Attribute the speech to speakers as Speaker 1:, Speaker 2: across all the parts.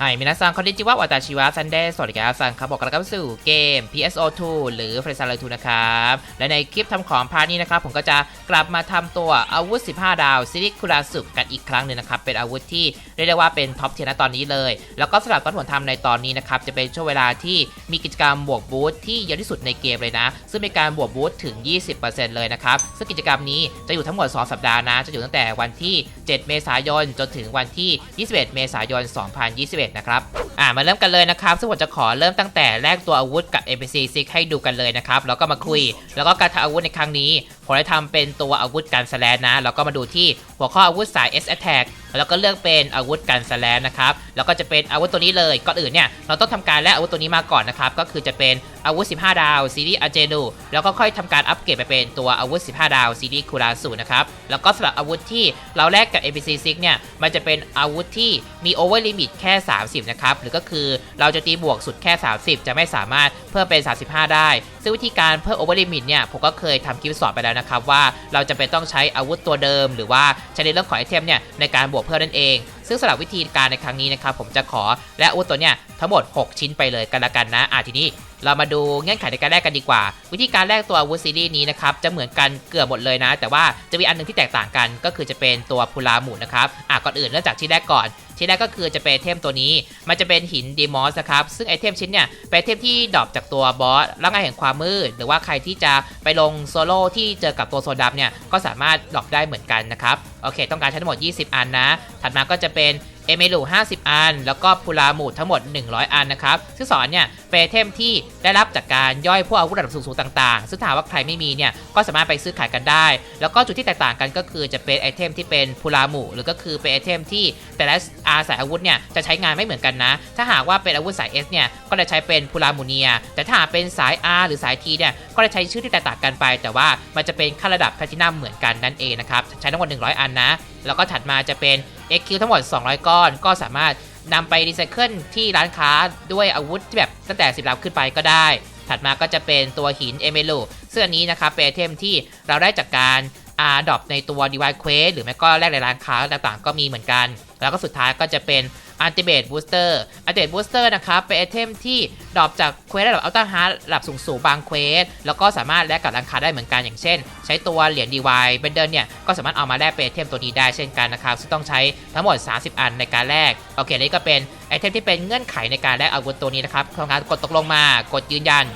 Speaker 1: ไฮมินาซังคอนดิจิวะวาตาชิวะซันเดย์สวัสดีครับซังครับบอกกันครับสู่เกม PSO2 หรือ f r e s a l 2นะครับ และในคลิปทำของพาร์ทนี้นะครับ ผมก็จะกลับมาทำตัวอาวุธ 15 ดาวซิริคุราสุกันอีกครั้งหนึ่งนะครับ เป็นอาวุธที่เรียกได้ว่าเป็นท็อปเทียร์ณตอนนี้เลย แล้วก็สำหรับตอนผมทำในตอนนี้นะครับ จะเป็นช่วงเวลาที่มีกิจกรรมบวกบูธที่เยอะที่สุดในเกมเลยนะ ซึ่งเป็นการบวกบูธถึง 20%เลยนะครับซึ่งกิจกรรมนี้จะอยู่ทั้งหมด 2 สัปดาห์นะจะอยู่ตั้งแต่วันที่ 7 เมษายนจนถึงวันที่ 21 เมษายน 2021นะครับอ่ามาเริ่มกันเลยนะครับ ซึ่งผมจะขอเริ่มตั้งแต่แลกตัวอาวุธกับ NPC ซิกให้ดูกันเลยนะครับ แล้วก็มาคุย แล้วก็การทำอาวุธในครั้งนี้ผมได้ทำเป็นตัวอาวุธกันสแลนนะ แล้วก็มาดูที่หัวข้ออาวุธสาย S Attack แล้วก็เลือกเป็นอาวุธกันสแลนนะครับ แล้วก็จะเป็นอาวุธตัวนี้เลย ก่อนอื่นเนี่ย เราต้องทำการแลกอาวุธตัวนี้มาก่อนนะครับ ก็คือจะเป็น อาวุธ 15 ดาวซีรีส์อาเจนูแล้วก็ค่อยทำการอัปเกรดไปเป็นตัวอาวุธ 15 ดาวซีรีส์คูราสูนะครับ แล้วก็สำหรับอาวุธที่เราแลกกับ NPC 6เนี่ย มันจะเป็นอาวุธที่มีโอเวอร์ลิมิตแค่ 30 นะครับ หรือก็คือเราจะตีบวกสุดแค่ 30 จะไม่สามารถเพิ่มเป็น 35 ได้ ซึ่งวิธีการเพิ่มโอเวอร์ลิมิตเนี่ย ผมก็เคยทำคลิปสอนไปแล้วนะครับว่าเราจะเป็นต้องใช้อาวุธตัวเดิม หรือว่าใช้ในเรื่องของไอเทมเนี่ยในการบวกเพิ่มนั่นเองซึ่งสำหรับวิธีการในครั้งนี้นะครับผมจะขอและอาวุธตัวเนี่ยทั้งหมด 6 ชิ้นไปเลยกันละกันนะอะทีนี้เรามาดูเงื่อนไขในการแลกกันดีกว่า วิธีการแลกตัวอาวุธซีรีส์นี้นะครับจะเหมือนกันเกือบหมดเลยนะ แต่ว่าจะมีอันหนึงที่แตกต่างกันก็คือจะเป็นตัวพูลาหมูนะครับอะก่อนอื่นเริ่มจากชิ้นแรกก่อน ชิ้นแรกก็คือจะเป็นไอเทมตัวนี้ มันจะเป็นหินดีมอสนะครับซึ่งไอเทมชิ้นเนี่ยเป็นไอเทมที่ดรอปจากตัวบอสร่างกายแห่งความมืด หรือว่าใครที่จะไปลงโซโล่ที่เจอกับตัวโซดับเนี่ยก็สามารถดรอปได้เหมือนกันนะครับโอเค ต้องการใช้ทั้งหมด 20 อันนะถัดมาก็จะเป็น เอเมลู50 อัน แล้วก็พูลาหมูทั้งหมด 100 อันนะครับ ซึ่งสอนเนี่ยเป็นเทมที่ได้รับจากการย่อยพวกอาวุธระดับสูงๆต่างๆ ซึ่งถ้าว่าใครไม่มีเนี่ยก็สามารถไปซื้อขายกันได้ แล้วก็จุดที่แตกต่างกันก็คือจะเป็นไอเทมที่เป็นพูลาหมูหรือก็คือเป็นไอเทมที่แต่ละอาสายอาวุธเนี่ยจะใช้งานไม่เหมือนกันนะ ถ้าหากว่าเป็นอาวุธสาย S เนี่ยก็จะใช้เป็นพูลามูเนีย แต่ถ้าเป็นสาย R หรือสาย T เนี่ยก็จะใช้ชื่อที่แตกต่างกันไป แต่ว่ามันจะเป็นขั้นระดับแพลตินัมเหมือนกันนั่นเองนะครับใช้ทั้งหมด100 อันนะแล้วก็ถัดมาจะเป็น XQ ทั้งหมด 200 ก้อน ก็สามารถนำไปรีไซเคิลที่ร้านค้าด้วยอาวุธที่แบบตั้งแต่ 10ลำขึ้นไปก็ได้ ถัดมาก็จะเป็นตัวหินเอเมลูซึ่งอันนี้นะครับเป็นไอเทมที่เราได้จากการอาดอปในตัว d e v i c e Quest หรือไม่ก็แลกในร้านค้าต่างๆ ก็มีเหมือนกัน แล้วก็สุดท้ายก็จะเป็น อันติเบตบูสเตอร์อันติเบตบูสเตอร์นะครับเป็นไอเทมที่ดรอปจากเควสระดับอัลต้าฮาร์ดระดับสูงๆบางเควสแล้วก็สามารถแลกกับร้านค้าได้เหมือนกันอย่างเช่น ใช้ตัวเหรียญดีวายเบนเดนเนี่ยก็สามารถเอามาแลกเป็นไอเทมตัวนี้ได้เช่นกันนะครับซึ่งต้องใช้ทั้งหมด 30 อันในการแลกโอเคนี่ก็เป็นไอเทมที่เป็นเงื่อนไขในการแลกอาวุธตัวนี้นะครับทำการกดตกลงมากดยืนยัน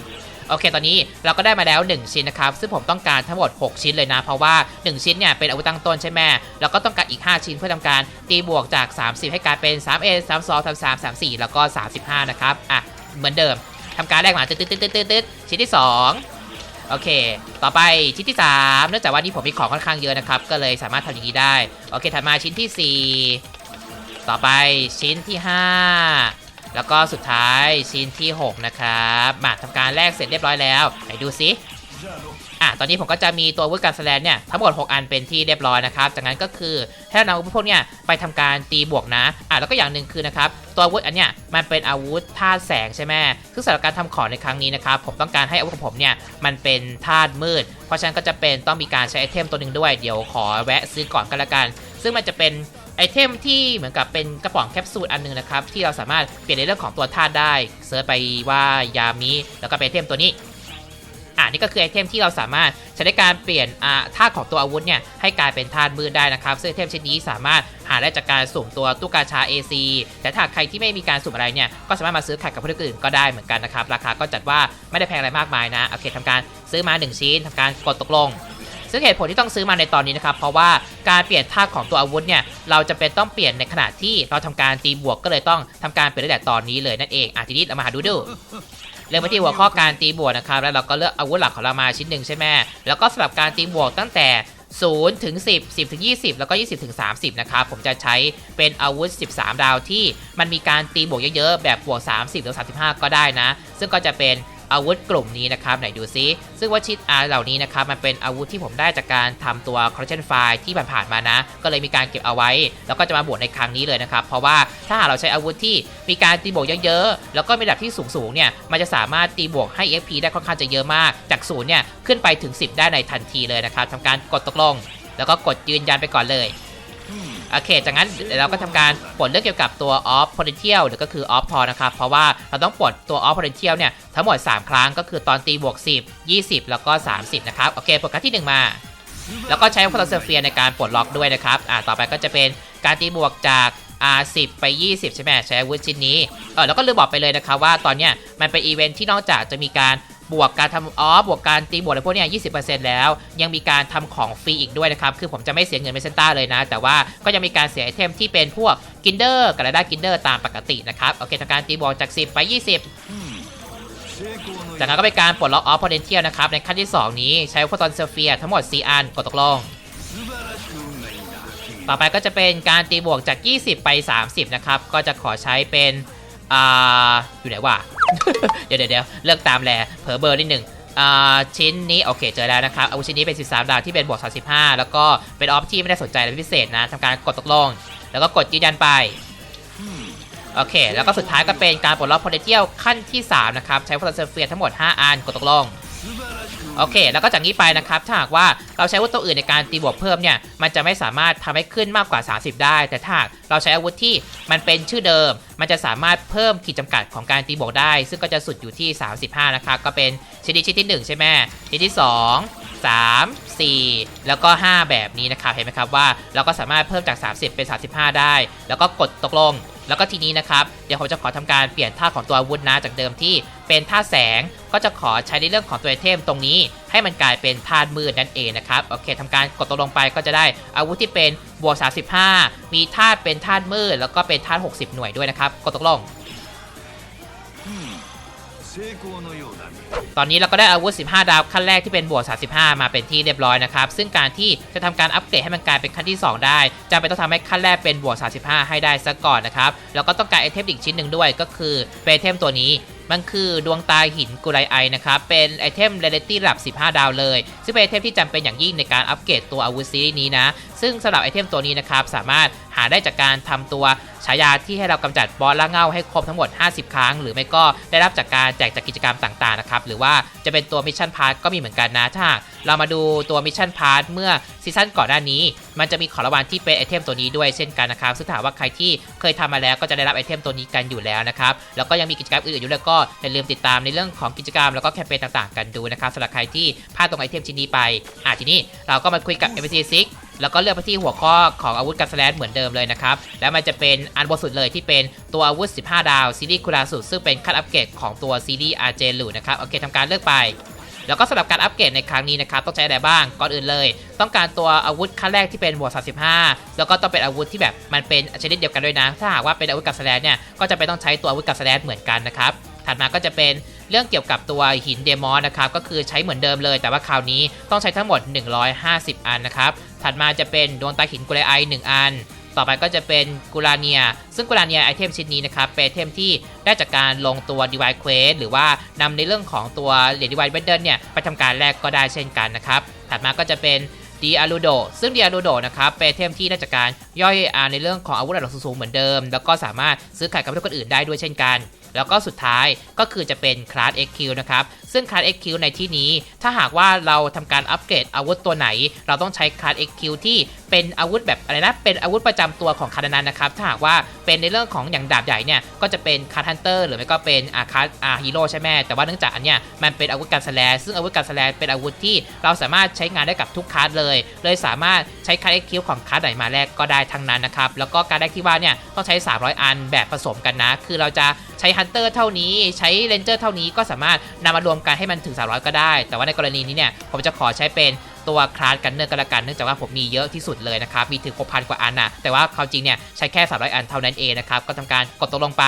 Speaker 1: โอเค ตอนนี้เราก็ได้มาแล้ว 1 ชิ้นนะครับ ซึ่งผมต้องการทั้งหมด 6 ชิ้นเลยนะ เพราะว่า 1 ชิ้นเนี่ยเป็นอาวุธตั้งต้นใช่ไหมแล้วก็ต้องการอีก 5 ชิ้นเพื่อทำการตีบวกจาก 30 ให้กลายเป็น 3 a 3 2 3 3 3 4 แล้วก็ 35 นะครับ อะ เหมือนเดิมทำการแรกมาตึ๊ดตึ๊ดตึ๊ดตึ๊ดตึ๊ดชิ้นที่ 2โอเค ต่อไปชิ้นที่ 3 เนื่องจากว่านี่ผมมีของค่อนข้างเยอะนะครับ ก็เลยสามารถทำอย่างนี้ได้ โอเค ถัดมาชิ้นที่ 4 ต่อไปชิ้นที่ 5 แล้วก็สุดท้ายชิ้นที่ 6 นะครับมาทำการแลกเสร็จเรียบร้อยแล้วไหนดูซิอะตอนนี้ผมก็จะมีตัววุธการแสดงเนี่ยทั้งหมด 6 อันเป็นที่เรียบร้อยนะครับ จากนั้นก็คือถ้าเราอาวุธพวกเนี่ยไปทำการตีบวกนะอะแล้วก็อย่างหนึ่งคือนะครับตัวอาวุธอันเนี้ยมันเป็นอาวุธธาตุแสงใช่ไหมซึ่งสำหรับการทำขอในครั้งนี้นะครับผมต้องการให้อาวุธของผมเนี่ยมันเป็นธาตุมืด เพราะฉะนั้นก็จะเป็นต้องมีการใช้ไอเทมตัวหนึ่งด้วยเดี๋ยวขอแวะซื้อก่อนกันละกัน ซึ่งมันจะเป็น ไอเทมที่เหมือนกับเป็นกระป๋องแคปซูลอันหนึงนะครับ ที่เราสามารถเปลี่ยนในเรื่องของตัวธาตุได้เซิร์ชไปว่ายามิแล้วก็เป็นไอเทมตัวนี้อ่านี่ก็คือไอเทมที่เราสามารถใช้ในการเปลี่ยนอ่าธาตุของตัวอาวุธเนี่ยให้กลายเป็นธาตุมืดได้นะครับ ซึ่งไอเทมชิ้นนี้สามารถหาได้จากการสุ่มตัวตู้กาชา AC แต่ถ้าใครที่ไม่มีการสุ่มอะไรเนี่ยก็สามารถมาซื้อขายกับผู้อื่นก็ได้เหมือนกันนะครับ ราคาก็จัดว่าไม่ได้แพงอะไรมากมายนะโอเคทำการซื้อมา 1 ชิ้นทำการกดตกลง ซึ่งเหตุผลที่ต้องซื้อมาในตอนนี้นะครับ เพราะว่าการเปลี่ยนธาของตัวอาวุธเนี่ย เราจะเป็นต้องเปลี่ยนในขณะที่เราทำการตีบวกก็เลยต้องทำการเปลี่ยนตั้งแต่ตอนนี้เลยนั่นเองอะทีนี้เรามาหาดูดูเริ่มไปที่หัวข้อการตีบวกนะครับ แล้วเราก็เลือกอาวุธหลักของเรามาชิ้นหนึ่งใช่ไหมแล้วก็สำหรับการตีบวกตั้งแต่0ถึง10 10ถึง20 แล้วก็ 20ถึง30 นะครับ ผมจะใช้เป็นอาวุธ 13 ดาวที่มันมีการตีบวกเยอะๆ แบบบวก 30หรือ35 ก็ได้นะ ซึ่งก็จะเป็น อาวุธกลุ่มนี้นะครับไหนดูซิซึ่งว่าชิดอาร์เหล่านี้นะครับมันเป็นอาวุธที่ผมได้จากการทำตัว collection file ที่ผ่านๆมานะ ก็เลยมีการเก็บเอาไว้ แล้วก็จะมาบวกในครั้งนี้เลยนะครับ เพราะว่าถ้าหากเราใช้อาวุธที่มีการตีบวกเยอะๆ แล้วก็มีระดับที่สูงๆเนี่ยมันจะสามารถตีบวกให้ FP ได้ค่อนข้างจะเยอะมาก จากศูนย์เนี่ยขึ้นไปถึง 10 ได้ในทันทีเลยนะครับทำการกดตกลง แล้วก็กดยืนยันไปก่อนเลย โอเค จากนั้นเดี๋ยวเราก็ทำการปลดเรื่องเกี่ยวกับตัว off potential หรือก็คือ off t o นะครับ เพราะว่าเราต้องปลดตัว off potential เนี่ยทั้งหมด 3 ครั้งก็คือตอนตีบวก 10 20 แล้วก็ 30 นะครับ โอเคปลดครั้งที่ 1 มา แล้วก็ใช้พลังเซเฟียในการปลดล็อกด้วยนะครับอ่าต่อไปก็จะเป็นการตีบวกจาก R10 ไป 20 ใช่ไหมใช้อาวุธชิ้นนี้เออแล้วก็ลืมบอกไปเลยนะครับว่าตอนเนี้ยมันเป็นอีเวนท์ที่นอกจากจะมีการ บวกการทำออฟบวกการตีบวกอะไรพวกนี้ย20%แล้ว ยังมีการทำของฟรีอีกด้วยนะครับ คือผมจะไม่เสียเงินเมเซนต้าเลยนะ แต่ว่าก็ยังมีการเสียไอเทมที่เป็นพวกกินเดอร์กับรายได้กินเดอร์ตามปกตินะครับโอเคทำการตีบวกจาก 10 ไป 20 จากนั้นก็เป็นการปลดล็อกออฟพอเทนเทียลนะครับในขั้นที่ 2 นี้ใช้โฟตอนเซเฟียทั้งหมด 4 อันกดตกลงต่อไปก็จะเป็นการตีบวกจาก 20 ไป 30 นะครับ ก็จะขอใช้เป็น อ่าอยู่ไหนวะ เดี๋ยวเดี๋ยวเลือกตามแลเผลอเบอร์นิดหนึ่งอ่าชิ้นนี้โอเคเจอแล้วนะครับอาวุธชิ้นนี้เป็น 13 ดาวที่เป็นบวก35 แล้วก็เป็นออฟที่ไม่ได้สนใจอะไรพิเศษนะทำการกดตกลง แล้วก็กดยืนยันไปโอเค แล้วก็สุดท้ายก็เป็นการปลดล็อกพเทเชียลขั้นที่ 3 นะครับ ใช้พลังเซเฟียทั้งหมด 5 อันกดตกลง โอเค แล้วก็จากนี้ไปนะครับถ้าหากว่าเราใช้อาวุธตัวอื่นในการตีบวกเพิ่มเนี่ยมันจะไม่สามารถทำให้ขึ้นมากกว่า 30 ได้ แต่ถ้าหากเราใช้อาวุธที่มันเป็นชื่อเดิม มันจะสามารถเพิ่มขีดจำกัดของการตีบวกได้ ซึ่งก็จะสุดอยู่ที่ 35 นะครับก็เป็นชิ้นนี้ชิ้นที่ 1 ใช่ไหมชิ้นที่ 2 3 4 แล้วก็ 5 แบบนี้นะครับเห็นไหมครับว่าเราก็สามารถเพิ่มจาก 30 เป็น 35 ได้ แล้วก็กดตกลง แล้วก็ทีนี้นะครับ เดี๋ยวผมจะขอทำการเปลี่ยนท่าของตัวอาวุธนะจากเดิมที่เป็นท่าแสงก็จะขอใช้ในเรื่องของตัวไอเทมตรงนี้ ให้มันกลายเป็นธาตุมืดนั่นเองนะครับโอเคทำการกดตกลงไปก็จะได้อาวุธที่เป็นบวก35 มีธาตุเป็นธาตุมืดแล้วก็เป็นธาตุ60 หน่วยด้วยนะครับกดตกลง ตอนนี้เราก็ได้อาวุธ 15 ดาวขั้นแรกที่เป็นบวก 35 มาเป็นที่เรียบร้อยนะครับ ซึ่งการที่จะทำการอัปเกรดให้มันกลายเป็นขั้นที่ 2 ได้จำเป็นต้องทำให้ขั้นแรกเป็นบวก 35 ให้ได้ซะก่อนนะครับ แล้วก็ต้องการไอเทมอีกชิ้นหนึ่งด้วยก็คือเป็นไอเทมตัวนี้มันคือดวงตาหินกุไลไอนะครับ เป็นไอเทมเรเลตี้ระดับ 15 ดาวเลย ซึ่งเป็นไอเทมที่จำเป็นอย่างยิ่งในการอัปเกรดตัวอาวุธซีรีส์นี้นะ ซึ่งสำหรับไอเทมตัวนี้นะครับ สามารถหาได้จากการทำตัว ฉายาที่ให้เรากำจัดบอสละเง่าให้ครบทั้งหมด 50 ครั้ง หรือไม่ก็ได้รับจากการแจกจากกิจกรรมต่างๆนะครับหรือว่าจะเป็นตัวมิชชั่นพาร์ทก็มีเหมือนกันนะถ้าเรามาดูตัวมิชชั่นพาร์ทเมื่อซีซั่นก่อนหน้านี้ มันจะมีของรางวัลที่เป็นไอเทมตัวนี้ด้วยเช่นกันนะครับซึ่งถ้าหากว่าใครที่เคยทำมาแล้วก็จะได้รับไอเทมตัวนี้กันอยู่แล้วนะครับแล้วก็ยังมีกิจกรรมอื่นๆอยู่แล้วก็อย่าลืมติดตามในเรื่องของกิจกรรมแล้วก็แคมเปญต่างๆ กันดูนะครับสำหรับใครที่พลาดตรงไอเทมชิ้นนี้ไปอะทีนี้เราก็มาคุยกับ m c 6 แล้วก็เลือกไปที่หัวข้อของอาวุธกันสแลนเหมือนเดิมเลยนะครับ แล้วมันจะเป็นอันบนสุดเลยที่เป็นตัวอาวุธ 15 ดาวซีรีส์คูราสุดซึ่งเป็นขั้นอัปเกรดของตัวซีรีส์อาร์เจลูนะครับโอเคทำการเลือกไปแล้วก็สำหรับการอัปเกรดในครั้งนี้นะครับต้องใช้อะไรบ้างก่อนอื่นเลย ต้องการตัวอาวุธขั้นแรกที่เป็นบวก35 แล้วก็ต้องเป็นอาวุธที่แบบมันเป็นชนิดเดียวกันด้วยนะ ถ้าหากว่าเป็นอาวุธกับสแลนเนี่ยก็จะไปต้องใช้ตัวอาวุธกับสแลนเหมือนกันนะครับถัดมาก็จะเป็นเรื่องเกี่ยวกับตัวหินเดมอนนะครับก็คือใช้เหมือนเดิมเลย แต่ว่าคราวนี้ต้องใช้ทั้งหมด 150 อันนะครับ ถัดมาจะเป็นดวงตาหินกุลไอ1อัน ต่อไปก็จะเป็นกุลาเนีย ซึ่งกุลาเนียไอเทมชิ้นนี้นะครับเป็นไอเทมที่ได้จากการลงตัว Divine Quest หรือว่านำในเรื่องของตัวเหรียญ Divine b e n d e r เนี่ยไปทำการแลกก็ได้เช่นกันนะครับ ถัดมาก็จะเป็นดีอารูโดซึ่งดีอารูโดนะครับเป็นไอเทมที่ได้จากการย่อยอในเรื่องของอาวุธระดับสูงเหมือนเดิม แล้วก็สามารถซื้อขายกับผู้คนอื่นได้ด้วยเช่นกัน แล้วก็สุดท้ายก็คือจะเป็นคลาส XQ นะครับ ซึ่งคลาส XQ ในที่นี้ถ้าหากว่าเราทำการอัปเกรดอาวุธตัวไหน เราต้องใช้คลาส XQ ที่เป็นอาวุธแบบอะไรนะเป็นอาวุธประจำตัวของคาร์นั้นนะครับ ถ้าหากว่าเป็นในเรื่องของอย่างดาบใหญ่เนี่ยก็จะเป็นคาร์ฮันเตอร์หรือไม่ก็เป็นอาคาร์อาฮีโร่ใช่ไหมแต่ว่าเนื่องจากอันเนี้ยมันเป็นอาวุธการแสลซึ่งอาวุธการแสลเป็นอาวุธที่เราสามารถใช้งานได้กับทุกคาร์ดเลย เลยสามารถใช้คาร์ XQ ของคาร์ดไหนมาแลกก็ได้ทั้งนั้นนะครับ แล้วก็การแดกที่ว่าเนี่ยต้องใช้ 300 อันแบบผสมกันนะ คือเราจะใช้ฮันเตอร์เท่านี้ใช้เรนเจอร์เท่านี้ก็สามารถนำมารวมกันให้มันถึง 300 ก็ได้ แต่ว่าในกรณีนี้เนี่ยผมจะขอใช้เป็นตัวคลาสกันเนอร์กันละกันเนื่องจากว่าผมมีเยอะที่สุดเลยนะครับ มีถึง 6,000 กว่าอันนะแต่ว่าเขาจริงเนี่ยใช้แค่ 300 อันเท่านั้นเองนะครับ ก็ทำการกดตกลงไป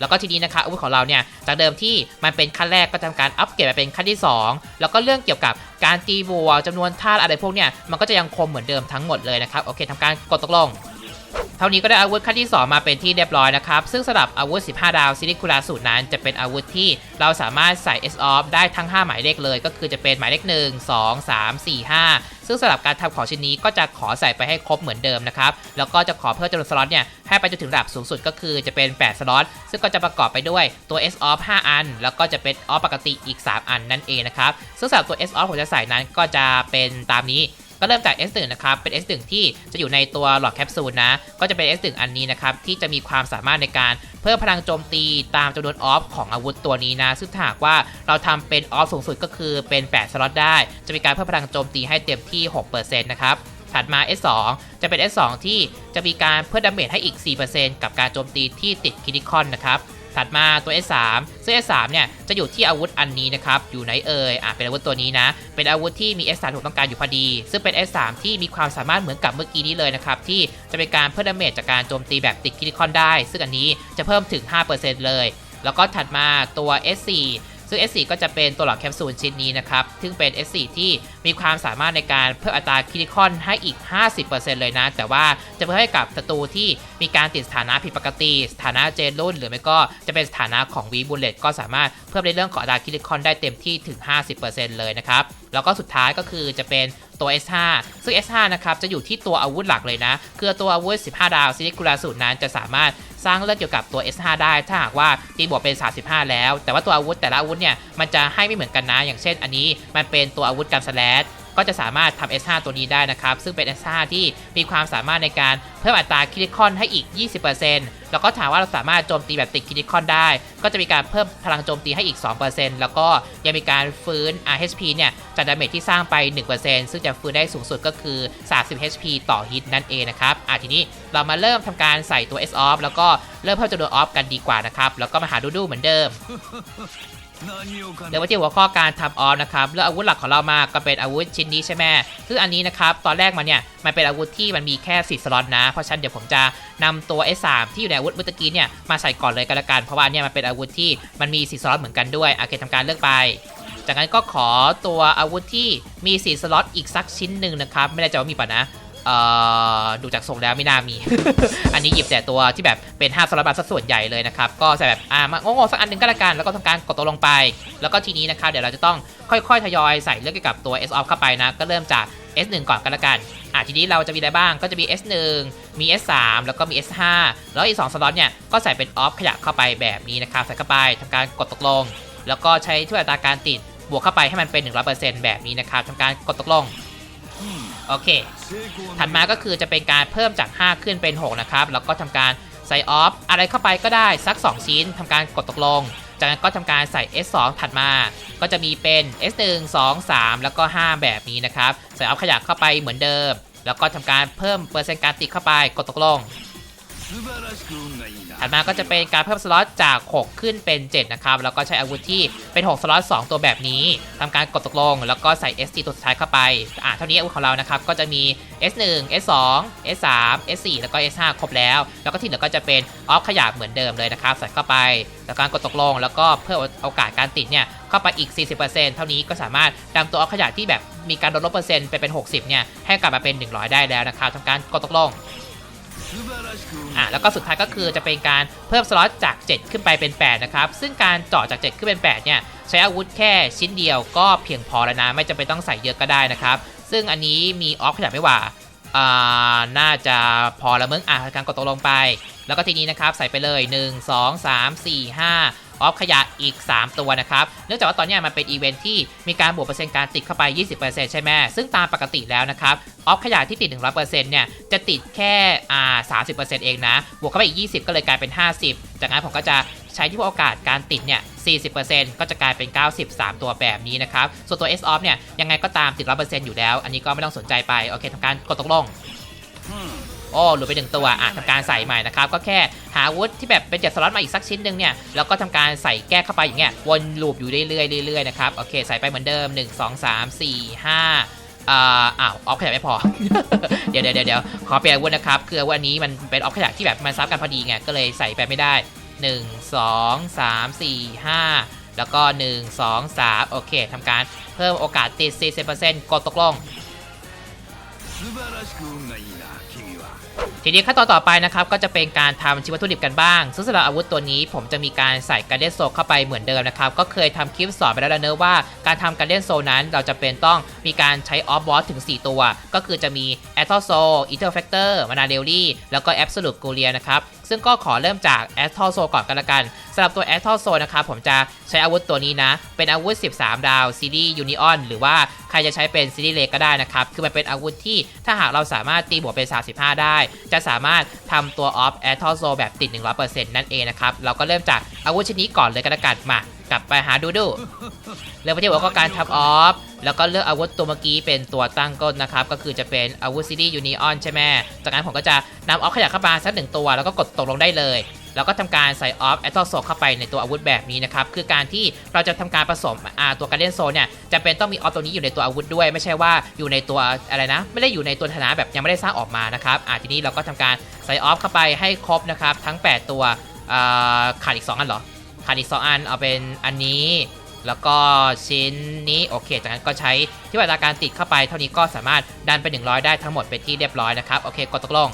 Speaker 1: แล้วก็ทีนี้นะครับอาวุธของเราเนี่ยจากเดิมที่มันเป็นขั้นแรกก็ทำการอัปเกรดไปเป็นขั้นที่ 2 แล้วก็เรื่องเกี่ยวกับการตีบัวจำนวนธาตุอะไรพวกเนี่ยมันก็จะยังคงเหมือนเดิมทั้งหมดเลยนะครับโอเคทำการกดตกลง เท่านี้ก็ได้อาวุธขั้นที่ 2 มาเป็นที่เรียบร้อยนะครับ ซึ่งสำหรับอาวุธ 15 ดาวซิลิคูลาสูตรนั้นจะเป็นอาวุธที่เราสามารถใส่ S off ได้ทั้ง 5 หมายเลขเลย ก็คือจะเป็นหมายเลข 1 2 3 4 5 ซึ่งสำหรับการทำของชิ้นนี้ก็จะขอใส่ไปให้ครบเหมือนเดิมนะครับ แล้วก็จะขอเพิ่มจำนวนสล็อตเนี่ยให้ไปจนถึงระดับสูงสุดก็คือจะเป็น 8 สล็อต ซึ่งก็จะประกอบไปด้วยตัว S off 5 อัน แล้วก็จะเป็น off ปกติอีก 3 อันนั่นเองนะครับซึ่งสำหรับตัว S off ผมจะใส่นั้นก็จะเป็นตามนี้ ก็เริ่มจาก S1 นะครับเป็น S1 ที่จะอยู่ในตัวหลอดแคปซูลนะก็จะเป็น S1 อันนี้นะครับที่จะมีความสามารถในการเพิ่มพลังโจมตีตามจำนวนออฟของอาวุธตัวนี้นะซึ่งถ้าหากว่าเราทำเป็นออฟสูงสุดก็คือเป็น 8 สล็อตได้ จะมีการเพิ่มพลังโจมตีให้เต็มที่ 6%นะครับถัดมา S2 จะเป็น S2 ที่จะมีการเพิ่มดาเมจให้อีก 4%กับการโจมตีที่ติดคิดิคอนนะครับ ถัดมาตัว S3 ซึ่ง S3 เนี่ยจะอยู่ที่อาวุธอันนี้นะครับ อยู่ไหนเอ่ยอะเป็นอาวุธตัวนี้นะ เป็นอาวุธที่มี S3 ถูกต้องการอยู่พอดี ซึ่งเป็น S3 ที่มีความสามารถเหมือนกับเมื่อกี้นี้เลยนะครับ ที่จะเป็นการเพิ่มดาเมจจากการโจมตีแบบติดคิดิคอนได้ ซึ่งอันนี้จะเพิ่มถึง 5%เลย แล้วก็ถัดมาตัว S4 ซึ่ง S4 ก็จะเป็นตัวหลอดแคปซูลชิ้นนี้นะครับ ซึ่งเป็น S4 ที่มีความสามารถในการเพิ่มอัตราคิดิคอนให้อีก 50%เลยนะ แต่ว่าจะเพิ่มให้กับศัตรูที่มีการติดสถานะผิดปกติ สถานะเจนรุ่น หรือไม่ก็จะเป็นสถานะของวีบุลเลตก็สามารถเพิ่มในเรื่องของอัตราคิดิคอนได้เต็มที่ถึง 50%เลยนะครับ แล้วก็สุดท้ายก็คือจะเป็น ตัว S5 ซึ่ง S5 นะครับจะอยู่ที่ตัวอาวุธหลักเลยนะ คือตัวอาวุธ 15 ดาวซิลิกุลาสูตรนั้นจะสามารถสร้างเลือดเกี่ยวกับตัว S5 ได้ ถ้าหากว่าตีบวกเป็น 35 แล้ว แต่ว่าตัวอาวุธแต่ละอาวุธเนี่ยมันจะให้ไม่เหมือนกันนะ อย่างเช่นอันนี้มันเป็นตัวอาวุธกันสแลช ก็จะสามารถทำ S5 ตัวนี้ได้นะครับ ซึ่งเป็น S5 ที่มีความสามารถในการเพิ่มอัตราคิดิคอนให้อีก 20%แล้วก็ถามว่าเราสามารถโจมตีแบบติดคิดิคอนได้ ก็จะมีการเพิ่มพลังโจมตีให้อีก 2%แล้วก็ยังมีการฟื้น RHP เนี่ยจากดาเมจที่สร้างไป 1%ซึ่งจะฟื้นได้สูงสุดก็คือ 30 HP ต่อฮิตนั่นเองนะครับอะทีนี้เรามาเริ่มทำการใส่ตัว S off แล้วก็เริ่มเพิ่มจำนวน off กันดีกว่านะครับแล้วก็มาหาดูดูเหมือนเดิม เดี๋ยวมาที่หัวข้อการทำออฟนะครับเลือกอาวุธหลักของเรามาก็เป็นอาวุธชิ้นนี้ใช่ไหมซึ่งอันนี้นะครับตอนแรกมันเนี่ยมันเป็นอาวุธที่มันมีแค่4สล็อตนะ เพราะฉะนั้นเดี๋ยวผมจะนำตัว S3 ที่อยู่ในอาวุธเมื่อกี้เนี่ยมาใส่ก่อนเลยกันละกัน เพราะว่าเนี่ยมันเป็นอาวุธที่มันมี4สล็อตเหมือนกันด้วยโอเคทำการเลือกไป จากนั้นก็ขอตัวอาวุธที่มี4สล็อตอีกสักชิ้นหนึ่งนะครับไม่แน่ใจว่ามีป่ะนะ ดูจากทรงแล้วไม่น่ามี อันนี้หยิบแต่ตัวที่แบบเป็น5สล็อตสักส่วนใหญ่เลยนะครับ ก็ใส่แบบอ่ามาโง่ๆสักอันหนึ่งก็แล้วกัน แล้วก็ทำการกดตัวลงไป แล้วก็ทีนี้นะครับเดี๋ยวเราจะต้องค่อยๆ ทยอยใส่เลือกเกี่ยวกับตัว S off เข้าไปนะ ก็เริ่มจาก S1 ก่อนกันละกันอะทีนี้เราจะมีอะไรบ้างก็จะมี S1 มี S3 แล้วก็มี S5 แล้วอีก 2 สล็อตเนี่ยก็ใส่เป็น off ขยับเข้าไปแบบนี้นะครับใส่เข้าไปทำการกดตกลง แล้วก็ใช้ช่วยอัตราการติดบวกเข้าไปให้มันเป็น 100%แบบนี้นะครับทำการกดตกลงโอเค ถัดมาก็คือจะเป็นการเพิ่มจาก 5 ขึ้นเป็น 6 นะครับ แล้วก็ทำการใส่ออฟอะไรเข้าไปก็ได้สัก 2 ชิ้นทำการกดตกลง จากนั้นก็ทำการใส่ S2 ถัดมา ก็จะมีเป็น S1 2 3 แล้วก็ 5 แบบนี้นะครับ ใส่ออฟขยับเข้าไปเหมือนเดิม แล้วก็ทำการเพิ่มเปอร์เซ็นต์การติดเข้าไปกดตกลง ถัดมาก็จะเป็นการเพิ่มสล็อตจาก 6 ขึ้นเป็น 7 นะครับ แล้วก็ใช้อาวุธที่เป็น 6 สล็อต 2 ตัวแบบนี้ทำการกดตกลง แล้วก็ใส่ ST ตัวสุดท้ายเข้าไป อ่าเท่านี้อาวุธของเรานะครับ ก็จะมี S1 S2 S3 S4 แล้วก็ S5 ครบแล้ว แล้วก็ที่เหลือก็จะเป็นออฟขยับเหมือนเดิมเลยนะครับ ใส่เข้าไป แล้วการกดตกลง แล้วก็เพิ่มโอกาสการติดเนี่ย เข้าไปอีก 40%เท่านี้ก็สามารถนำตัวออฟขยับที่แบบมีการลดลบเปอร์เซ็นต์ไปเป็น 60 เนี่ย ให้กลับมาเป็น 100 ได้แล้วนะครับทำการกดตกลง อะแล้วก็สุดท้ายก็คือจะเป็นการเพิ่มสล็อตจาก 7 ขึ้นไปเป็น 8 นะครับ ซึ่งการเจาะจาก 7 ขึ้นเป็น 8 เนี่ย ใช้อาวุธแค่ชิ้นเดียวก็เพียงพอแล้วนะ ไม่จำเป็นต้องใส่เยอะก็ได้นะครับ ซึ่งอันนี้มีออฟขยับไม่หว่าอ่า น่าจะพอละเมึงอะการกดตกลงไป แล้วก็ทีนี้นะครับ ใส่ไปเลย 1 2 3 4 5 ออฟขยะอีก 3 ตัวนะครับ เนื่องจากว่าตอนนี้มันเป็นอีเวนท์ที่มีการบวกเปอร์เซ็นต์การติดเข้าไป 20%ใช่ไหมซึ่งตามปกติแล้วนะครับออฟขยะที่ติด 100%เนี่ยจะติดแค่อ่า30%เองนะ บวกเข้าไปอีก 20 ก็เลยกลายเป็น 50 จากนั้นผมก็จะใช้ที่โอกาสการติดเนี่ย 40%ก็จะกลายเป็น 93 ตัวแบบนี้นะครับ ส่วนตัว S off เนี่ยยังไงก็ตามติด100%อยู่แล้ว อันนี้ก็ไม่ต้องสนใจไป โอเคทำการกดตกลง อ้หลุดไปหนึ่งตัวอะทำการใส่ใหม่นะครับก็แค่หาอาวุธที่แบบเป็นเจ็ดสล็อตมาอีกสักชิ้นหนึ่งเนี่ยแล้วก็ทำการใส่แก้เข้าไปอย่างเงี้ยวนลูปอยู่เรื่อยๆเรื่อยๆนะครับโอเคใส่ไปเหมือนเดิม 1 2 3 4 5อ่าอ้าวออฟขยะไม่พอ เดี๋ยวเดี๋ยวเดี๋ยวขอเปลี่ยนอาวุธนะครับ คืออาวุธอันนี้มันเป็นออฟขยะที่แบบมันซับกันพอดีไง ก็เลยใส่ไปไม่ได้ 1 2 3 4 5 แล้วก็ 1 2 3 โอเคทำการเพิ่มโอกาสติด 40%กดตกลง ทีนี้ขั้นตอนต่อไปนะครับก็จะเป็นการทำชิ้นวัตถุดิบกันบ้าง ซึ่งสำหรับอาวุธตัวนี้ผมจะมีการใส่การเดนโซเข้าไปเหมือนเดิมนะครับ ก็เคยทำคลิปสอนไปแล้วนะเนอะว่าการทำการเดนโซนั้นเราจะเป็นต้องมีการใช้ออฟบอสถึง 4 ตัว ก็คือจะมีแอต o โซอีเทอร์แฟกเตอร์มานาเดลลี่แล้วก็แอบสูตกูเลียนะครับ ซึ่งก็ขอเริ่มจากแอต o โซก่อนกันละกันสำหรับตัวแอต o โซนะครับผมจะใช้อาวุธตัวนี้นะ เป็นอาวุธ 13 ดาวซีรีส์ยูนิออนหรือว่าใครจะใช้เป็นซิลิเลก็ได้นะครับคือมันเป็นอาวุธที่ถ้าหากเราสามารถตีบวกเป็น 35 ได้จะสามารถทำตัวออฟแอททอโซแบบติด 100%นั่นเองนะครับ เราก็เริ่มจากอาวุธชนิดนี้ก่อนเลยกันละกันมากลับไปหาดูดูเริ่มไปที่หัวข้อการทับออฟแล้วก็เลือกอาวุธตัวเมื่อกี้เป็นตัวตั้งก้นนะครับ ก็คือจะเป็นอาวุธซีรีส์ยูนิออนใช่ไหมจากนั้นผมก็จะนำออฟขยับเข้ามาสักหนึ่งตัว แล้วก็กดตกลงได้เลย แล้วก็ทำการใส่ออฟแอตโตโซเข้าไปในตัวอาวุธแบบนี้นะครับคือการที่เราจะทำการผสมอ่าตัวการเล่นโซเนี่ยจะเป็นต้องมีออฟตัวนี้อยู่ในตัวอาวุธด้วย ไม่ใช่ว่าอยู่ในตัวอะไรนะ ไม่ได้อยู่ในตัวธนาแบบยังไม่ได้สร้างออกมานะครับอ่าทีนี้เราก็ทำการใส่ออฟเข้าไปให้ครบนะครับทั้ง 8 ตัวอ่าขาดอีก 2 อันเหรอขาดอีก 2 อันเอาเป็นอันนี้แล้วก็ชิ้นนี้โอเค จากนั้นก็ใช้ที่วัตการติดเข้าไป เท่านี้ก็สามารถดันไป 100 ได้ทั้งหมดเป็นที่เรียบร้อยนะครับ โอเค กดตกลง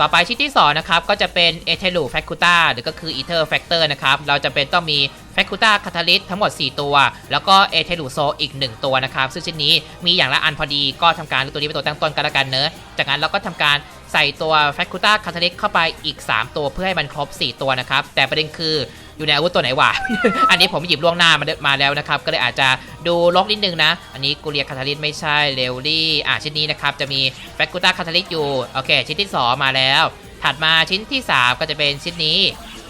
Speaker 1: ต่อไปชิ้นที่ 2 นะครับ ก็จะเป็นเอเทลูแฟคูต้าหรือก็คืออีเทอร์แฟคเตอร์นะครับ เราจะเป็นต้องมีแฟคูต้าคาทาลิสทั้งหมด 4 ตัว แล้วก็เอเทลูโซอีก 1 ตัวนะครับ ซึ่งชิ้นนี้มีอย่างละอันพอดีก็ทำการเลือกตัวนี้เป็นตัวตั้งต้นกันละกันเนอะจากนั้นเราก็ทำการ ใส่ตัวแฟคคูต้าคาทาลิสเข้าไปอีก 3 ตัวเพื่อให้มันครบ 4 ตัวนะครับ แต่ประเด็นคืออยู่ในอาวุธตัวไหนวะ อันนี้ผมหยิบล่วงหน้ามามาแล้วนะครับ ก็เลยอาจจะดูลกนิดนึงนะ อันนี้กูเรียคาทาลิสไม่ใช่เรลลี่อะชิ้นนี้นะครับ จะมีแฟคคูต้าคาทาลิสอยู่ โอเค ชิ้นที่ 2 มาแล้ว ถัดมาชิ้นที่ 3 ก็จะเป็นชิ้นนี้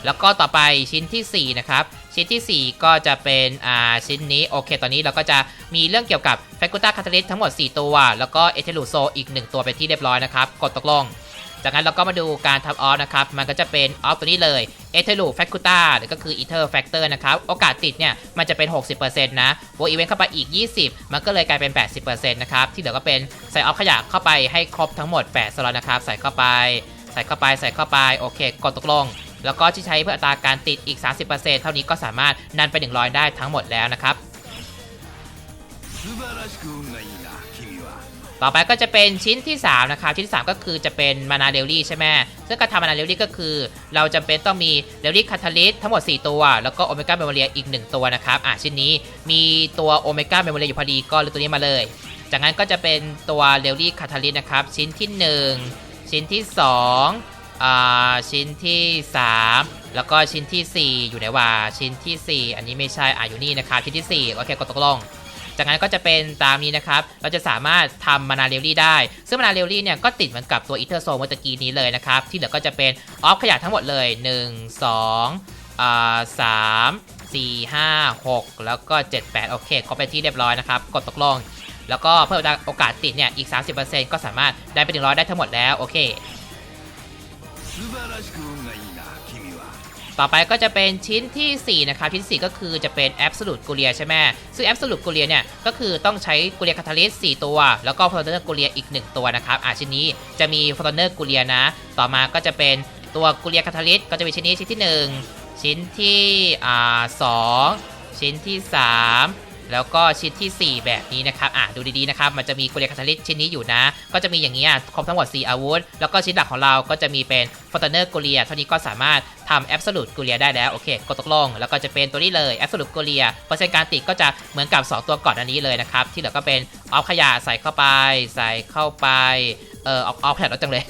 Speaker 1: แล้วก็ต่อไปชิ้นทีสี่4 นะครับ ชิ้นทีสี่ 4 ก็จะเป็นอ่าชิ้นนี้โอเค ตอนนี้เราก็จะมีเรื่องเกี่ยวกับแฟกูต้าคาทาลิสทั้งหมด 4 ตัว แล้วก็เอเทลูโซอีก 1 ตัวเป็นที่เรียบร้อยนะครับ กดตกลง จากนั้นเราก็มาดูการทำออฟนะครับ มันก็จะเป็นออฟตัวนี้เลยเอเทลูแฟกูต้าหรือก็คืออีเทอร์แฟกเตอร์นะครับ โอกาสติดเนี่ย มันจะเป็น 60%นะบวกอีเวนต์เข้าไปอีก 20 มันก็เลยกลายเป็น 80%นะครับ ที่เหลือก็เป็นใส่ออฟขยะเข้าไปให้ครบทั้งหมด8สล็อตนะครับใส่เข้าไป ใส่เข้าไปใส่เข้าไปโอเค กดตกลง แล้วก็ที่ใช้เพื่ออัตราการติดอีก 30%เท่านี้ก็สามารถนันไป 100 ได้ทั้งหมดแล้วนะครับ ต่อไปก็จะเป็นชิ้นที่ 3 นะครับ ชิ้นที่ 3 ก็คือจะเป็นมานาเดลลี่ใช่ไหมซึ่งการทำมานาเดลลี่ก็คือ เราจำเป็นต้องมีเดลลี่คาทาลิสทั้งหมด 4 ตัว แล้วก็โอเมก้าเมโมเรียอีก 1 ตัวนะครับอะชิ้นนี้มีตัวโอเมก้าเมโมเรียอยู่พอดีก็เลือกตัวนี้มาเลย จากนั้นก็จะเป็นตัวเดลลี่คาทาลิสนะครับชิ้นที่ 1 ชิ้นที่ 2 ชิ้นที่ 3 แล้วก็ชิ้นทีสี่4 อยู่ไหนวะชิ้นทีสี่ 4 อันนี้ไม่ใช่อะอยู่นี่นะครับชิ้นที่4โอเคกดตกลงจากนั้นก็จะเป็นตามนี้นะครับ เราจะสามารถทำมานาเรลลี่ได้ ซึ่งมานาเรลลี่เนี่ยก็ติดเหมือนกับตัวอีเทอร์โซเมื่อตะกี้นี้เลยนะครับ ที่เหลือก็จะเป็นออฟขยะทั้งหมดเลย 1 2อ่า3 4 5 6แล้วก็ 7 8 โอเคครบไปนที่เรียบร้อยนะครับ กดตกลง แล้วก็เพิ่มโอกาสติดเนี่ยอีก 30%ก็สามารถได้ไปถึงร้อยได้ทั้งหมดแล้วโอเค ต่อไปก็จะเป็นชิ้นทีสี่4 นะครับชิ้นที่4ก็คือจะเป็น Absolute g u l i a ใช่ไหมซึ่ง Absolute g u l i a เนี่ยก็คือต้องใช้ g u l i a Catalyst 4ตัว แล้วก็ f o r t u n e r g u l i a อีก 1 ตัวนะครับอะชิ้นนี้จะมี f o r t u n e r g u l i a นะ ต่อมาก็จะเป็นตัว g u l i a Catalyst ก็จะมีชิ้นนี้ชิ้นที่ 1 ชิ้นที่อ่าสองชิ้นที่ 3 แล้วก็ชิ้นทีสี่ 4 แบบนี้นะครับ อะดูดีๆนะครับ มันจะมีกุเรียคาทาลิสชิ้นนี้อยู่นะ ก็จะมีอย่างนี้อะครบทั้งหมด 4 อาวุธ แล้วก็ชิ้นหลักของเราก็จะมีเป็นฟอร์ตเนอร์กุเรียเท่านี้ก็สามารถทำแอบสูตกุเรียได้แล้ว โอเค กดตกลง แล้วก็จะเป็นตัวนี้เลยแอบสูตกุเรียเปอร์เซ็นต์การติดก็จะเหมือนกับ 2 ตัวก่อนอันนี้เลยนะครับ ที่เหลือก็เป็นออฟขยะใส่เข้าไป ใส่เข้าไป เออออฟออฟขยะลดจังเลย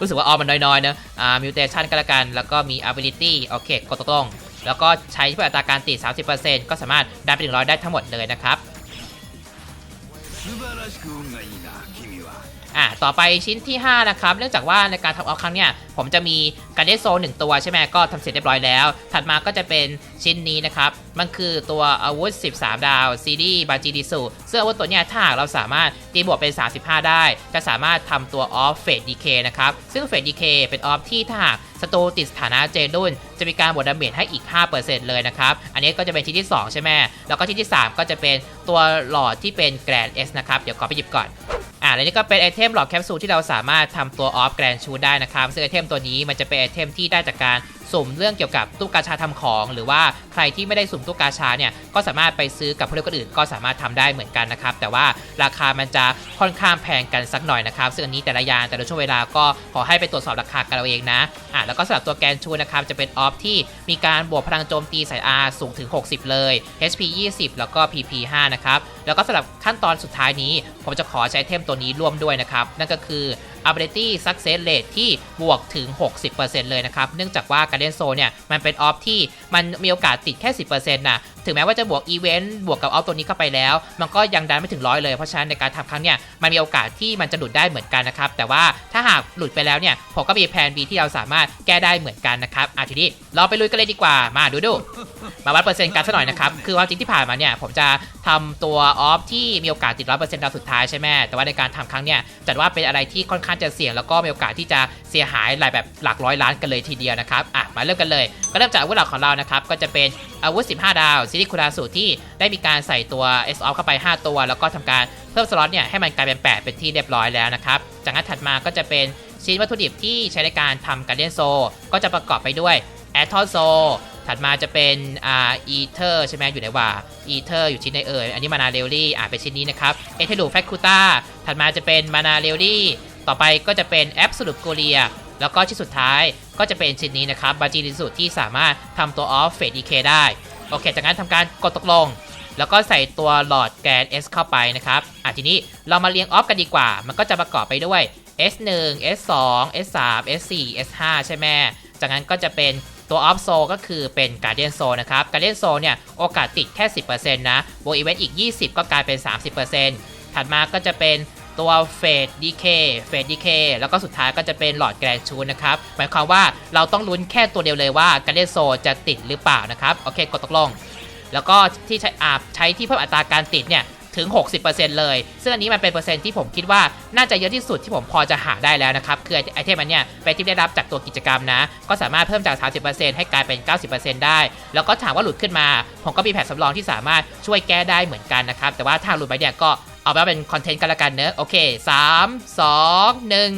Speaker 1: รู้สึกว่าออฟมันน้อยๆเนอะอ่ามิวเทชันก็แล้วกัน แล้วก็มี ability โอเค กดตกลง แล้วก็ใช้เพื่ออัตราการตี 30%ก็สามารถดันไปถึงร้อยได้ทั้งหมดเลยนะครับ อะต่อไปชิ้นที่ 5 นะครับ เนื่องจากว่าในการทำออกครั้งเนี่ยผมจะมีการเดโซหนึ่งตัวใช่ไหมก็ทำเสร็จเรียบร้อยแล้ว ถัดมาก็จะเป็นชิ้นนี้นะครับ มันคือตัวอาวุธ 13 ดาว ซีรีส์บาจิดิสุซึ่งอาวุธตัวเนี้ยถ้าหากเราสามารถตีบวกเป็น 35 ได้ จะสามารถทำตัวออฟเฟดดีเคนะครับ ซึ่งเฟดดีเคเป็นออฟที่ถ้าหากศัตรูติดสถานะเจดุนจะมีการบวกดาเมจให้อีก 5%เลยนะครับ อันนี้ก็จะเป็นชิ้นที่ 2 ใช่ไหมแล้วก็ชิ้นที่ 3 ก็จะเป็นตัวหลอดที่เป็นแกรนเอสนะครับ เดี๋ยวขอไปหยิบก่อน อ่าและนี่ก็เป็นไอเทมหลอดแคปซูลที่เราสามารถทำตัวออฟแกรนชูได้นะครับซึ่งไอเทมตัวนี้มันจะเป็นไอเทมที่ได้จากการ สุ่มเรื่องเกี่ยวกับตู้กาชาทำของ หรือว่าใครที่ไม่ได้สุ่มตู้กาชาเนี่ยก็สามารถไปซื้อกับผู้เล่นคนอื่นก็สามารถทำได้เหมือนกันนะครับแต่ว่าราคามันจะค่อนข้างแพงกันสักหน่อยนะครับซึ่งอันนี้แต่ละยางแต่ละช่วงเวลาก็ขอให้ไปตรวจสอบราคากันเอาเองนะอ่าแล้วก็สำหรับตัวแกนชูนะครับจะเป็นออฟที่มีการบวกพลังโจมตีใส่ R สูงถึง 60 เลย HP 20 แล้วก็ PP 5นะครับแล้วก็สำหรับขั้นตอนสุดท้ายนี้ ผมจะขอใช้เทมตัวนี้ร่วมด้วยนะครับนั่นก็คือ ability success rate ที่บวกถึง 60%เลยนะครับ เนื่องจากว่าการเล่นโซเนี่ย มันเป็นออฟที่มันมีโอกาสติดแค่ 10%นะ ถึงแม้ว่าจะบวกอีเวนต์บวกกับเอาตัวนี้เข้าไปแล้ว มันก็ยังดันไม่ถึงร้อยเลยเพราะฉะนั้นในการทำครั้งเนี่ยมันมีโอกาสที่มันจะหลุดได้เหมือนกันนะครับแต่ว่าถ้าหากหลุดไปแล้วเนี่ยผมก็มีแผน B ที่เราสามารถแก้ได้เหมือนกันนะครับอะทีนี้เราไปลุยกันเลยดีกว่ามาดูดูมาวัดเปอร์เซ็นต์กันสักหน่อยนะครับคือความจริงที่ผ่านมาเนี่ยผมจะทำตัวออฟที่มีโอกาสติดร้อยเปอร์เซ็นต์ดาวสุดท้ายใช่ไหมแต่ว่าในการทำครั้งเนี่ยจัดว่าเป็นอะไรที่ค่อนข้างจะเสี่ยงแล้วก็มีโอกาสที่จะเสียหายหลายแบบหลักร้อยล้านกันเลยทีเดียวนะครับอะมาเริ่มกันเลย ก็เริ่มจากอาวุธหลักของเรานะครับก็จะเป็น อาวุธ 15 ดาวซิลิคูราสูตรที่ได้มีการใส่ตัว S off เข้าไป 5 ตัว แล้วก็ทำการเพิ่มสล็อตเนี่ยให้มันกลายเป็น 8 เป็นที่เรียบร้อยแล้วนะครับ จากนั้นถัดมาก็จะเป็นชิ้นวัตถุดิบที่ใช้ในการทำการเดียนโซ ก็จะประกอบไปด้วยแอทอโซถัดมาจะเป็นอ่าอีเทอร์ใช่ไหมอยู่ในว่าอีเทอร์อยู่ชิ้นในเอ่ยอันนี้มานาเรลลี่อ่าเป็นชิ้นนี้นะครับเอเทลูแฟคูต้าถัดมาจะเป็นมานาเรลลี่ต่อไปก็จะเป็นแอปสรุปโกเลียแล้วก็ชิ้นสุดท้าย ก็จะเป็นชิ้นนี้นะครับบาจิริสุที่สามารถทำตัวออฟเฟดดีเคได้ โอเค จากนั้นทำการกดตกลง แล้วก็ใส่ตัวหลอดแกน S เข้าไปนะครับอะทีนี้เรามาเรียงออฟกันดีกว่า มันก็จะประกอบไปด้วย S1 S2 S3 S4 S5 ใช่ไหมจากนั้นก็จะเป็นตัวออฟโซก็คือเป็นการเดียนโซนะครับการเดียนโซเนี่ยโอกาสติดแค่ 10%นะบวกอีเวนต์อีก 20 ก็กลายเป็น 30%ถัดมาก็จะเป็น ตัวเฟดดีเคเฟดดีเคแล้วก็สุดท้ายก็จะเป็นหลอดแกรนชูนะครับ หมายความว่าเราต้องลุ้นแค่ตัวเดียวเลยว่าการเดียนโซจะติดหรือเปล่านะครับ โอเค กดตกลง แล้วก็ที่ใช้อาบใช้ที่เพิ่มอัตราการติดเนี่ยถึง 60%เลย ซึ่งอันนี้มันเป็นเปอร์เซ็นต์ที่ผมคิดว่าน่าจะเยอะที่สุดที่ผมพอจะหาได้แล้วนะครับ คือไอเทมอันเนี้ยเป็นที่ได้รับจากตัวกิจกรรมนะ ก็สามารถเพิ่มจาก 30%ให้กลายเป็น 90%ได้ แล้วก็ถามว่าหลุดขึ้นมา ผมก็มีแผนสำรองที่สามารถช่วยแก้ได้เหมือนกันนะครับ แต่ว่าถ้าหลุดไปเนี่ยก็ เอาไว้เป็นคอนเทนต์กันละกันเนอะโอเค
Speaker 2: สามสองหนึ่ง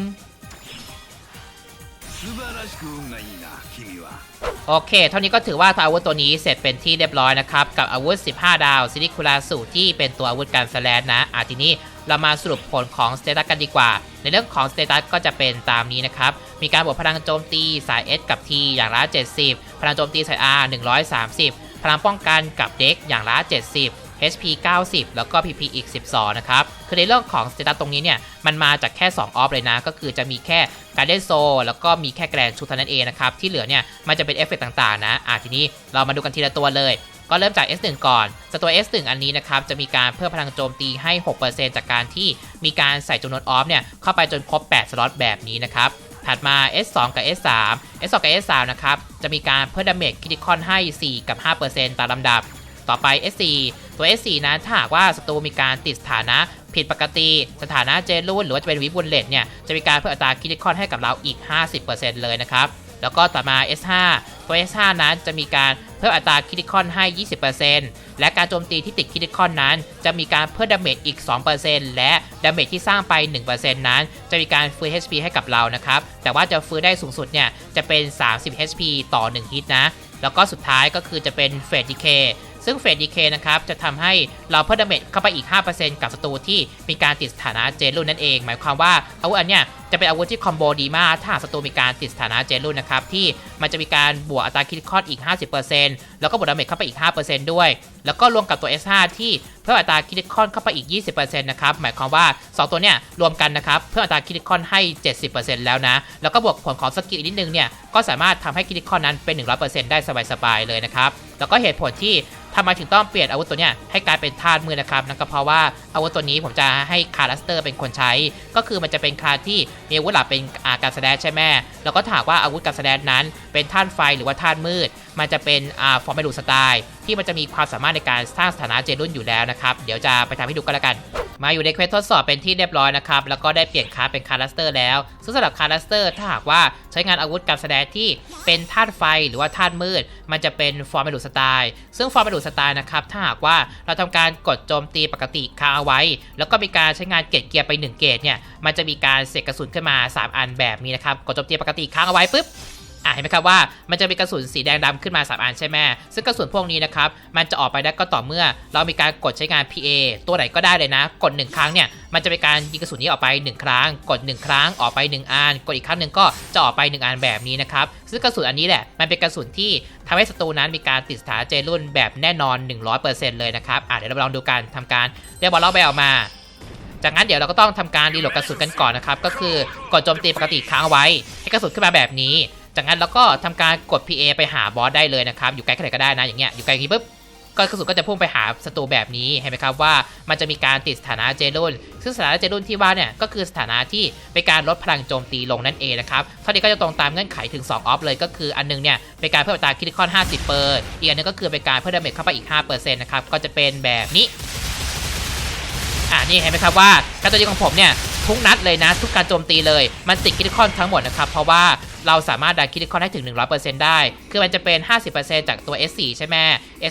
Speaker 1: โอเค เท่านี้ก็ถือว่าอาวุธตัวนี้เสร็จเป็นที่เรียบร้อยนะครับ กับอาวุธ 15 ดาวซิลิคูลาสูที่เป็นตัวอาวุธการสแลนนะอาทีนี้เรามาสรุปผลของสเตตัสกันดีกว่า ในเรื่องของสเตตัสก็จะเป็นตามนี้นะครับ มีการบวกพลังโจมตีสาย S กับ T อย่างละ 70 พลังโจมตีสาย R 130 พลังป้องกันกับเด็กอย่างละ 70 HP 90 แล้วก็ PP อีก12 นะครับ คือในเรื่องของสเตตัสตรงนี้เนี่ย มันมาจากแค่ 2 ออฟเลยนะ ก็คือจะมีแค่การเล่นโซแล้วก็มีแค่แกรนชูเท่านั้นเองนะครับ ที่เหลือเนี่ย มันจะเป็นเอฟเฟกต่างๆนะ อะทีนี้เรามาดูกันทีละตัวเลย ก็เริ่มจาก S1 ก่อนสตัว S1 อันนี้นะครับ จะมีการเพิ่มพลังโจมตีให้ 6%จากการที่มีการใส่จำนวนออฟเนี่ยเข้าไปจนครบ 8 สล็อตแบบนี้นะครับถัดมา S2 กับ S3 S2 กับ S3 นะครับ จะมีการเพิ่มดาเมจคริติคอนให้ 4 กับ 5%ตามลำดับ ต่อไป S4 ตัว S4 นั้นถ้าหากว่าศัตรูมีการติดสถานะผิดปกติสถานะเจรุ่นหรือว่าจะเป็นวิบุลเลตเนี่ยจะมีการเพิ่มอัตราคริติคอนให้กับเราอีก 50%เลยนะครับแล้วก็ต่อมา S5 ตัว S5 นั้นจะมีการเพิ่มอัตราคริติคอนให้ 20%และการโจมตีที่ติดคริติคอนนั้น จะมีการเพิ่มดาเมจอีก 2%และดาเมจที่สร้างไป 1%นั้น จะมีการฟื้น HP ให้กับเรานะครับ แต่ว่าจะฟื้นได้สูงสุดเนี่ยจะเป็น 30 HP ต่อ 1 ฮิตนะ แล้วก็สุดท้ายก็คือจะเป็นเฟดดีเค ซึ่งเฟดดีเคนะครับจะทำให้เราเพิ่มดาเมจเข้าไปอีก 5%กับศัตรูที่มีการติดสถานะเจรุ่นนั่นเอง หมายความว่าอาวุธอันเนี้ยจะเป็นอาวุธที่คอมโบดีมาก ถ้าหากศัตรูมีการติดสถานะเจรุ่นนะครับ ที่มันจะมีการบวกอัตราคริติคอลอีก 50%แล้วก็บวกดาเมจเข้าไปอีก 5%ด้วย แล้วก็รวมกับตัว S5 ที่เพิ่มอัตราคริติคอลเข้าไปอีก 20%นะครับ หมายความว่า 2 ตัวเนี้ยรวมกันนะครับ เพิ่มอัตราคริติคอลให้ 70%แล้วนะ แล้วก็บวกผลของสกิลอีกนิดนึงเนี่ย ก็สามารถทำให้คริติคอลนั้นเป็น 100%ได้สบายๆเลยนะครับ แล้วก็เหตุผลที่ทำไมถึงต้องเปลี่ยนอาวุธตัวเนี้ยให้กลายเป็นธาตุมือนะครับ นั่นก็เพราะว่าอาวุธตัวนี้ผมจะให้คารัสเตอร์เป็นคนใช้ ก็คือมันจะเป็นคาที่มีอาวุธหลักเป็นอาการแสดงใช่ไหมแล้วก็ถามว่าอาวุธการแสดงนั้นเป็นท่านไฟหรือว่าท่านมืด มันจะเป็นอ่าฟอร์เมลูสไตล์ที่มันจะมีความสามารถในการสร้างสถานะเจรุ่นอยู่แล้วนะครับ เดี๋ยวจะไปทำให้ดูกันล้วกัน มาอยู่ในเควสทดสอบเป็นที่เรียบร้อยนะครับ แล้วก็ได้เปลี่ยนคาร์เป็นคาร์ลัสเตอร์แล้ว ซึ่งสำหรับคาร์ลัสเตอร์ถ้าหากว่าใช้งานอาวุธการแสดงที่เป็นธาตุไฟหรือว่าธาตุมืด มันจะเป็นฟอร์เมลูสไตล์ซึ่งฟอร์เมลูสไตล์นะครับ ถ้าหากว่าเราทำการกดโจมตีปกติคาเอาไว้ แล้วก็มีการใช้งานเกตเกียร์ไป1เกตเนี่ย มันจะมีการเสกกระสุนขึ้นมา 3 อันแบบนี้นะครับ กดโจมตีปกติค้างเอาไว้ปุ๊บ อะเห็นไหมครับว่ามันจะมีกระสุนสีแดงดำขึ้นมา3อันใช่ไหมซึ่งกระสุนพวกนี้นะครับมันจะออกไปได้ก็ต่อเมื่อ เรามีการกดใช้งาน PA ตัวไหนก็ได้เลยนะ กด 1 ครั้งเนี่ยมันจะเป็นการยิงกระสุนนี้ออกไป 1 ครั้ง กด 1 ครั้งออกไป 1อันกดอีกครั้งหนึ่งก็จะออกไป 1อันแบบนี้นะครับซึ่งกระสุนอันนี้แหละมันเป็นกระสุนที่ทำให้ศัตรูนั้นมีการติดสถานเจรุ่นแบบแน่นอน 100%เลยนะครับอะเดี๋ยวเราลองดูกันทำการเรียกบอลล็อกไปออกมาจากนั้นเดี๋ยวเราก็ต้องทำการรีโหลดกระสุนกันก่อนนะครับ ก็คือกดโจมตีปกติค้างไว้ ให้กระสุนขึ้นมาแบบนี้ จากนั้นเราก็ทำการกด PA ไปหาบอสได้เลยนะครับ อยู่ไกลแค่ไหนก็ได้นะ อย่างเงี้ย อยู่ไกลอย่างนี้ปุ๊บ ก็กระสุนก็จะพุ่งไปหาศัตรูแบบนี้ เห็นไหมครับว่ามันจะมีการติดสถานะเจรุ่น ซึ่งสถานะเจรุ่นที่ว่าเนี่ย ก็คือสถานะที่เป็นการลดพลังโจมตีลงนั่นเองนะครับเท่านี้ก็จะตรงตามเงื่อนไขถึง 2 ออฟเลย ก็คืออันหนึงเนี่ยเป็นการเพิ่มอัตราคิดคอน 50 เปอร์อีกอันหนึงก็คือเป็นการเพิ่มดาเมจเข้าไปอีก 5%นะครับ ก็จะเป็นแบบนี้ อ่านี่เห็นไหมครับว่าการโจมตีของผมเนี่ยทุกนัดเลยนะทุกการโจมตีเลยมันติดคิดคอนทั้งหมดนะครับเพราะว่า เราสามารถดันคิดคอนให้ถึง 100%ได้ คือมันจะเป็น 50%จากตัว S4 ใช่ไหม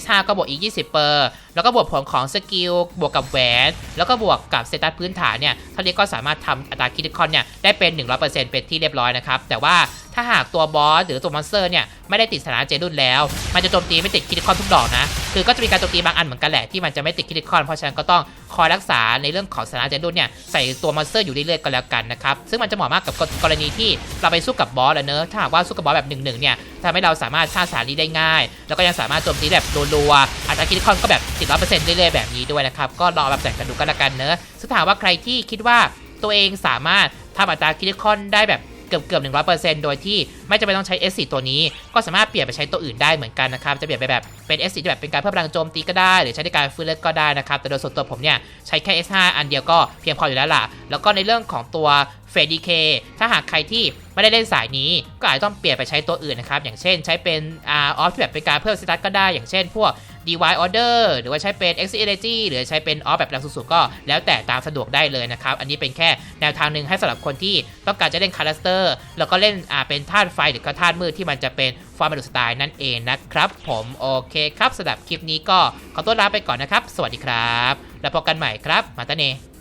Speaker 1: S5 ก็บวกอีก 20เปอร์แล้วก็บวกผลของสกิลบวกกับแหวน แล้วก็บวกกับเตตัสพื้นฐานเนี่ยเท่านี้ก็สามารถทำอัตราคิดคอนเนี่ยได้เป็น 100%เป็นที่เรียบร้อยนะครับ แต่ว่าถ้าหากตัวบอสหรือตัวมอนสเตอร์เนี่ยไม่ได้ติดสถานะเจรุ่นแล้ว มันจะโจมตีไม่ติดคิดคอนทุกดอกนะ คือก็จะมีการโจมตีบางอันเหมือนกันแหละที่มันจะไม่ติดคิดคอน เพราะฉะนั้นก็ต้องคอยรักษาในเรื่องของสถานะเจรุ่นเนี่ยใส่ตัวมอนสเตอร์อยู่เรื่อยๆก็แล้วกันนะครับซึ่งมันจะเหมาะมากกับกรณีที่เราไปสู้กับบอสแล้วเนอะถ้าหากว่าสู้กับบอสแบบหนึ่งหนึ่งเนี่ยทำให้เราสามารถฆ่าสารีได้ง่าย แล้วก็ยังสามารถโจมตีแบบรัวๆอัตราคิดคอนก็แบบติดร้อยเปอร์เซ็นต์เรื่อยๆแบบนี้ด้วยนะครับก็รอแบบแต่งกันดูกันละกันเนอะซึ่งถ้าหากว่าใครที่คิดว่าตัวเองสามารถทำอัตราคิดคอนได้แบบ เกือบเกือบหนึ่งร้อยเปอร์เซ็นต์โดยที่ไม่จำเป็นต้องใช้ S4 ตัวนี้ ก็สามารถเปลี่ยนไปใช้ตัวอื่นได้เหมือนกันนะครับ จะเปลี่ยนไปแบบเป็น S4 ที่แบบเป็นการเพิ่มพลังโจมตีก็ได้ หรือใช้ในการฟื้นเลือดก็ได้นะครับ แต่โดยส่วนตัวผมเนี่ยใช้แค่ S5 อันเดียวก็เพียงพออยู่แล้วล่ะ แล้วก็ในเรื่องของตัวเฟดดีเคถ้าหากใครที่ไม่ได้เล่นสายนี้ ก็อาจจะต้องเปลี่ยนไปใช้ตัวอื่นนะครับ อย่างเช่น ใช้เป็นอ่าออฟที่แบบเป็นการเพิ่มสตตัสก็ได้ อย่างเช่น พวก DY Order หรือว่าใช้เป็น Exit Energy หรือใช้เป็นออฟแบบแรงสูงๆก็แล้วแต่ตามสะดวกได้เลยนะครับ อันนี้เป็นแค่แนวทางหนึ่งให้สำหรับคนที่ต้องการจะเล่นคาร์สเตอร์แล้วก็เล่นอ่าเป็นธาตุไฟหรือก็ธาตุมืดที่มันจะเป็นฟอร์มสไตล์นั่นเองนะครับ ผมโอเคครับสำหรับคลิปนี้ก็ขอตัวลาไปก่อนนะครับ สวัสดีครับ แล้วพบกันใหม่ครับ มาตาเน